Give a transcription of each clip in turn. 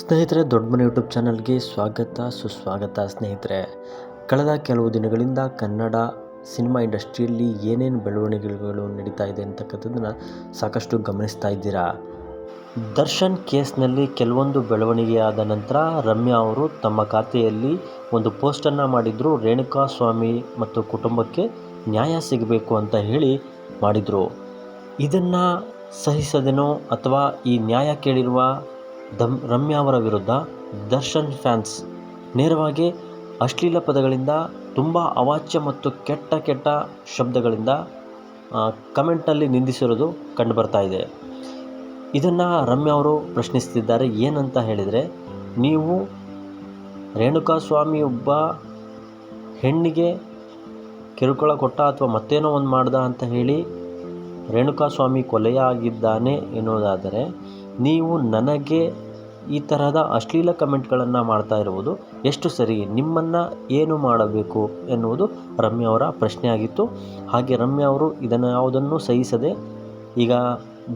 ಸ್ನೇಹಿತರೆ, ದೊಡ್ಡ ಮನೆ ಯೂಟ್ಯೂಬ್ ಚಾನಲ್ಗೆ ಸ್ವಾಗತ, ಸುಸ್ವಾಗತ ಸ್ನೇಹಿತರೆ. ಕಳೆದ ಕೆಲವು ದಿನಗಳಿಂದ ಕನ್ನಡ ಸಿನಿಮಾ ಇಂಡಸ್ಟ್ರಿಯಲ್ಲಿ ಏನೇನು ಬೆಳವಣಿಗೆಗಳು ನಡೀತಾ ಇದೆ ಅಂತಕ್ಕಂಥದ್ದನ್ನು ಸಾಕಷ್ಟು ಗಮನಿಸ್ತಾ ಇದ್ದೀರಾ? ದರ್ಶನ್ ಕೇಸ್ನಲ್ಲಿ ಕೆಲವೊಂದು ಬೆಳವಣಿಗೆಯಾದ ನಂತರ ರಮ್ಯಾ ಅವರು ತಮ್ಮ ಖಾತೆಯಲ್ಲಿ ಒಂದು ಪೋಸ್ಟನ್ನು ಮಾಡಿದರು. ರೇಣುಕಾ ಸ್ವಾಮಿ ಮತ್ತು ಕುಟುಂಬಕ್ಕೆ ನ್ಯಾಯ ಸಿಗಬೇಕು ಅಂತ ಹೇಳಿ ಮಾಡಿದರು. ಇದನ್ನು ಸಹಿಸದೇನೋ ಅಥವಾ ಈ ನ್ಯಾಯ ಕೇಳಿರುವ ದಮ್ ರಮ್ಯಾ ಅವರ ವಿರುದ್ಧ ದರ್ಶನ್ ಫ್ಯಾನ್ಸ್ ನೇರವಾಗಿ ಅಶ್ಲೀಲ ಪದಗಳಿಂದ ತುಂಬ ಅವಾಚ್ಯ ಮತ್ತು ಕೆಟ್ಟ ಕೆಟ್ಟ ಶಬ್ದಗಳಿಂದ ಕಮೆಂಟಲ್ಲಿ ನಿಂದಿಸಿರೋದು ಕಂಡುಬರ್ತಾ ಇದೆ. ಇದನ್ನು ರಮ್ಯಾ ಅವರು ಪ್ರಶ್ನಿಸ್ತಿದ್ದಾರೆ. ಏನಂತ ಹೇಳಿದರೆ, ನೀವು ರೇಣುಕಾ ಸ್ವಾಮಿ ಒಬ್ಬ ಹೆಣ್ಣಿಗೆ ಕಿರುಕುಳ ಕೊಟ್ಟ ಅಥವಾ ಮತ್ತೇನೋ ಒಂದು ಮಾಡ್ದ ಅಂತ ಹೇಳಿ ರೇಣುಕಾ ಸ್ವಾಮಿ ಕೊಲೆಯಾಗಿದ್ದಾನೆ ಎನ್ನುವುದಾದರೆ ನೀವು ನನಗೆ ಈ ತರಹದ ಅಶ್ಲೀಲ ಕಮೆಂಟ್ಗಳನ್ನು ಮಾಡ್ತಾ ಇರುವುದು ಎಷ್ಟು ಸರಿ? ನಿಮ್ಮನ್ನು ಏನು ಮಾಡಬೇಕು? ಎನ್ನುವುದು ರಮ್ಯಾ ಅವರ ಪ್ರಶ್ನೆಯಾಗಿತ್ತು ಹಾಗೆ ರಮ್ಯಾ ಅವರು ಇದನ್ನು ಯಾವುದನ್ನು ಸಹಿಸದೆ ಈಗ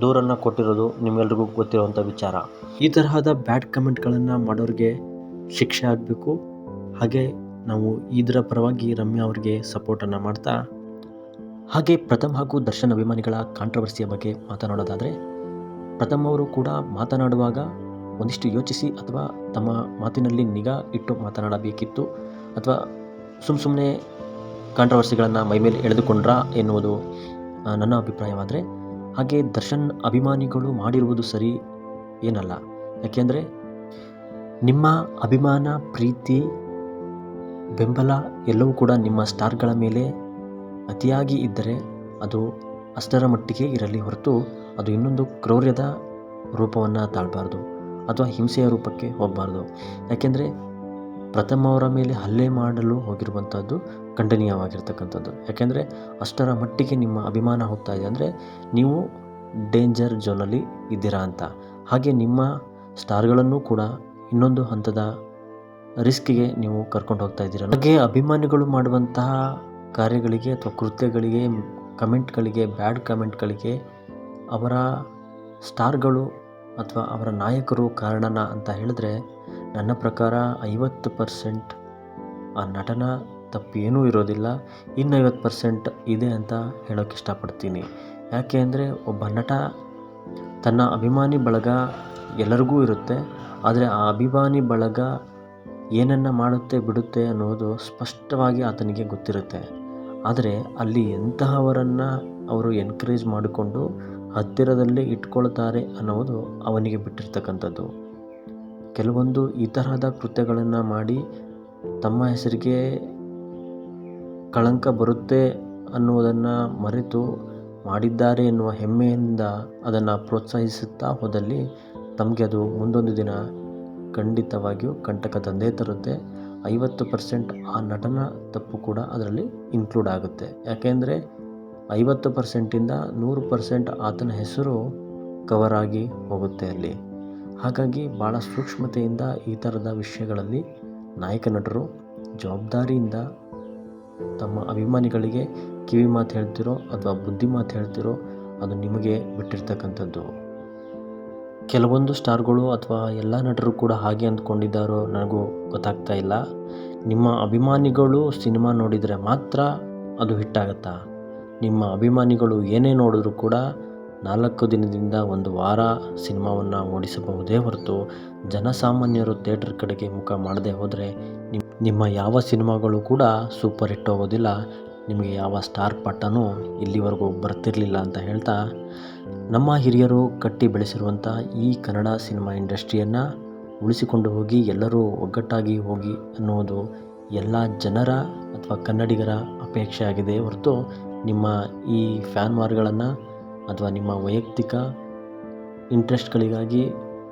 ದೂರನ್ನು ಕೊಟ್ಟಿರೋದು ನಿಮ್ಮೆಲ್ರಿಗೂ ಗೊತ್ತಿರುವಂಥ ವಿಚಾರ. ಈ ತರಹದ ಬ್ಯಾಡ್ ಕಮೆಂಟ್ಗಳನ್ನು ಮಾಡೋರಿಗೆ ಶಿಕ್ಷೆ ಆಗಬೇಕು. ಹಾಗೆ ನಾವು ಇದರ ಪರವಾಗಿ ರಮ್ಯಾ ಅವರಿಗೆ ಸಪೋರ್ಟನ್ನು ಮಾಡ್ತಾ, ಹಾಗೆ ಪ್ರಥಮ ಹಾಗೂ ದರ್ಶನ್ ಅಭಿಮಾನಿಗಳ ಕಾಂಟ್ರವರ್ಸಿಯ ಬಗ್ಗೆ ಮಾತನಾಡೋದಾದರೆ ಪ್ರಥಮ್ ಅವರು ಕೂಡ ಮಾತನಾಡುವಾಗ ಒಂದಿಷ್ಟು ಯೋಚಿಸಿ ಅಥವಾ ತಮ್ಮ ಮಾತಿನಲ್ಲಿ ನಿಗಾ ಇಟ್ಟು ಮಾತನಾಡಬೇಕಿತ್ತು ಅಥವಾ ಸುಮ್ಮ ಸುಮ್ಮನೆ ಕಾಂಟ್ರವರ್ಸಿಗಳನ್ನು ಮೈಮೇಲೆ ಎಳೆದುಕೊಂಡ್ರಾ ಎನ್ನುವುದು ನನ್ನ ಅಭಿಪ್ರಾಯವಾದರೆ, ಹಾಗೆ ದರ್ಶನ್ ಅಭಿಮಾನಿಗಳು ಮಾಡಿರುವುದು ಸರಿ ಏನಲ್ಲ. ಯಾಕೆಂದರೆ, ನಿಮ್ಮ ಅಭಿಮಾನ, ಪ್ರೀತಿ, ಬೆಂಬಲ ಎಲ್ಲವೂ ಕೂಡ ನಿಮ್ಮ ಸ್ಟಾರ್ಗಳ ಮೇಲೆ ಅತಿಯಾಗಿ ಇದ್ದರೆ ಅದು ಅಷ್ಟರ ಮಟ್ಟಿಗೆ ಇರಲಿ ಹೊರತು ಅದು ಇನ್ನೊಂದು ಕ್ರೌರ್ಯದ ರೂಪವನ್ನು ತಾಳಬಾರ್ದು ಅಥವಾ ಹಿಂಸೆಯ ರೂಪಕ್ಕೆ ಹೋಗಬಾರ್ದು. ಯಾಕೆಂದರೆ ಪ್ರಥಮ ಅವರ ಮೇಲೆ ಹಲ್ಲೆ ಮಾಡಲು ಹೋಗಿರುವಂಥದ್ದು ಖಂಡನೀಯವಾಗಿರ್ತಕ್ಕಂಥದ್ದು. ಯಾಕೆಂದರೆ ಅಷ್ಟರ ಮಟ್ಟಿಗೆ ನಿಮ್ಮ ಅಭಿಮಾನ ಹೋಗ್ತಾ ಇದೆ ಅಂದರೆ ನೀವು ಡೇಂಜರ್ ಝೋನಲ್ಲಿ ಇದ್ದೀರಾ ಅಂತ. ಹಾಗೆ ನಿಮ್ಮ ಸ್ಟಾರ್ಗಳನ್ನು ಕೂಡ ಇನ್ನೊಂದು ಹಂತದ ರಿಸ್ಕಿಗೆ ನೀವು ಕರ್ಕೊಂಡು ಹೋಗ್ತಾ ಇದ್ದೀರ. ಹಾಗೆ ಅಭಿಮಾನಿಗಳು ಮಾಡುವಂತಹ ಕಾರ್ಯಗಳಿಗೆ ಅಥವಾ ಕೃತ್ಯಗಳಿಗೆ, ಕಮೆಂಟ್ಗಳಿಗೆ, ಬ್ಯಾಡ್ ಕಮೆಂಟ್ಗಳಿಗೆ ಅವರ ಸ್ಟಾರ್ಗಳು ಅಥವಾ ಅವರ ನಾಯಕರು ಕಾರಣನ ಅಂತ ಹೇಳಿದ್ರೆ, ನನ್ನ ಪ್ರಕಾರ ಐವತ್ತು ಪರ್ಸೆಂಟ್ ಆ ನಟನ ತಪ್ಪೇನೂ ಇರೋದಿಲ್ಲ. ಇನ್ನು ಐವತ್ತು ಪರ್ಸೆಂಟ್ ಇದೆ ಅಂತ ಹೇಳೋಕ್ಕೆ ಇಷ್ಟಪಡ್ತೀನಿ. ಯಾಕೆ ಅಂದರೆ ಒಬ್ಬ ನಟ ತನ್ನ ಅಭಿಮಾನಿ ಬಳಗ ಎಲ್ಲರಿಗೂ ಇರುತ್ತೆ. ಆದರೆ ಆ ಅಭಿಮಾನಿ ಬಳಗ ಏನನ್ನು ಮಾಡುತ್ತೆ, ಬಿಡುತ್ತೆ ಅನ್ನೋದು ಸ್ಪಷ್ಟವಾಗಿ ಆತನಿಗೆ ಗೊತ್ತಿರುತ್ತೆ. ಆದರೆ ಅಲ್ಲಿ ಎಂತಹವರನ್ನು ಅವರು ಎನ್ಕರೇಜ್ ಮಾಡಿಕೊಂಡು ಹತ್ತಿರದಲ್ಲೇ ಇಟ್ಕೊಳ್ತಾರೆ ಅನ್ನೋದು ಅವನಿಗೆ ಬಿಟ್ಟಿರ್ತಕ್ಕಂಥದ್ದು. ಕೆಲವೊಂದು ಈ ತರಹದ ಕೃತ್ಯಗಳನ್ನು ಮಾಡಿ ತಮ್ಮ ಹೆಸರಿಗೆ ಕಳಂಕ ಬರುತ್ತೆ ಅನ್ನುವುದನ್ನು ಮರೆತು ಮಾಡಿದ್ದಾರೆ ಎನ್ನುವ ಹೆಮ್ಮೆಯಿಂದ ಅದನ್ನು ಪ್ರೋತ್ಸಾಹಿಸುತ್ತಾ ಹೋದಲ್ಲಿ ತಮಗೆ ಅದು ಮುಂದೊಂದು ದಿನ ಖಂಡಿತವಾಗಿಯೂ ಕಂಟಕ ತಂದೇ ತರುತ್ತೆ. ಐವತ್ತು ಪರ್ಸೆಂಟ್ ಆ ನಟನ ತಪ್ಪು ಕೂಡ ಅದರಲ್ಲಿ ಇನ್ಕ್ಲೂಡ್ ಆಗುತ್ತೆ. ಯಾಕೆಂದರೆ ಐವತ್ತು ಪರ್ಸೆಂಟಿಂದ ನೂರು ಪರ್ಸೆಂಟ್ ಆತನ ಹೆಸರು ಕವರ್ ಆಗಿ ಹೋಗುತ್ತೆ ಅಲ್ಲಿ. ಹಾಗಾಗಿ ಭಾಳ ಸೂಕ್ಷ್ಮತೆಯಿಂದ ಈ ಥರದ ವಿಷಯಗಳಲ್ಲಿ ನಾಯಕ ನಟರು ಜವಾಬ್ದಾರಿಯಿಂದ ತಮ್ಮ ಅಭಿಮಾನಿಗಳಿಗೆ ಕಿವಿ ಮಾತು ಹೇಳ್ತಿರೋ ಅಥವಾ ಬುದ್ಧಿ ಮಾತು ಹೇಳ್ತಿರೋ ಅದು ನಿಮಗೆ ಬಿಟ್ಟಿರ್ತಕ್ಕಂಥದ್ದು. ಕೆಲವೊಂದು ಸ್ಟಾರ್ಗಳು ಅಥವಾ ಎಲ್ಲ ನಟರು ಕೂಡ ಹಾಗೆ ಅಂದ್ಕೊಂಡಿದ್ದಾರೋ ನನಗೂ ಗೊತ್ತಾಗ್ತಾ ಇಲ್ಲ. ನಿಮ್ಮ ಅಭಿಮಾನಿಗಳು ಸಿನಿಮಾ ನೋಡಿದರೆ ಮಾತ್ರ ಅದು ಹಿಟ್ಟಾಗತ್ತಾ ನಿಮ್ಮ ಅಭಿಮಾನಿಗಳು ಏನೇ ನೋಡಿದ್ರು ಕೂಡ ನಾಲ್ಕು ದಿನದಿಂದ ಒಂದು ವಾರ ಸಿನಿಮಾವನ್ನು ಓಡಿಸಬಹುದೇ ಹೊರತು ಜನಸಾಮಾನ್ಯರು ಥಿಯೇಟರ್ ಕಡೆಗೆ ಮುಖ ಮಾಡದೆ ಹೋದರೆ ನಿಮ್ಮ ಯಾವ ಸಿನಿಮಾಗಳು ಕೂಡ ಸೂಪರ್ ಹಿಟ್ ಹೋಗೋದಿಲ್ಲ. ನಿಮಗೆ ಯಾವ ಸ್ಟಾರ್ ಪಟ್ಟನೂ ಇಲ್ಲಿವರೆಗೂ ಬರ್ತಿರಲಿಲ್ಲ ಅಂತ ಹೇಳ್ತಾ, ನಮ್ಮ ಹಿರಿಯರು ಕಟ್ಟಿ ಬೆಳೆಸಿರುವಂಥ ಈ ಕನ್ನಡ ಸಿನಿಮಾ ಇಂಡಸ್ಟ್ರಿಯನ್ನು ಉಳಿಸಿಕೊಂಡು ಹೋಗಿ ಎಲ್ಲರೂ ಒಗ್ಗಟ್ಟಾಗಿ ಹೋಗಿ ಅನ್ನೋದು ಎಲ್ಲ ಜನರ ಅಥವಾ ಕನ್ನಡಿಗರ ಅಪೇಕ್ಷೆ ಆಗಿದೆ ಹೊರತು ನಿಮ್ಮ ಈ ಫ್ಯಾನ್ ವಾರ್ಗಳನ್ನು ಅಥವಾ ನಿಮ್ಮ ವೈಯಕ್ತಿಕ ಇಂಟ್ರೆಸ್ಟ್ಗಳಿಗಾಗಿ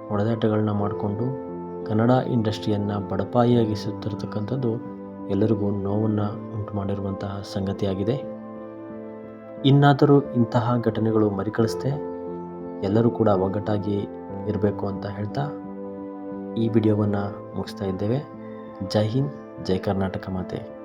ಹೊಡೆದಾಟಗಳನ್ನ ಮಾಡಿಕೊಂಡು ಕನ್ನಡ ಇಂಡಸ್ಟ್ರಿಯನ್ನು ಬಡಪಾಯಿಯಾಗಿಸುತ್ತಿರತಕ್ಕಂಥದ್ದು ಎಲ್ಲರಿಗೂ ನೋವನ್ನು ಉಂಟು ಮಾಡಿರುವಂತಹ ಸಂಗತಿಯಾಗಿದೆ. ಇನ್ನಾದರೂ ಇಂತಹ ಘಟನೆಗಳು ಮರಿಕಳಿಸ್ದೆ ಎಲ್ಲರೂ ಕೂಡ ಒಗ್ಗಟ್ಟಾಗಿ ಇರಬೇಕು ಅಂತ ಹೇಳ್ತಾ ಈ ವಿಡಿಯೋವನ್ನು ಮುಗಿಸ್ತಾ ಇದ್ದೇವೆ. ಜೈ ಹಿಂದ್, ಜೈ ಕರ್ನಾಟಕ ಮಾತೆ.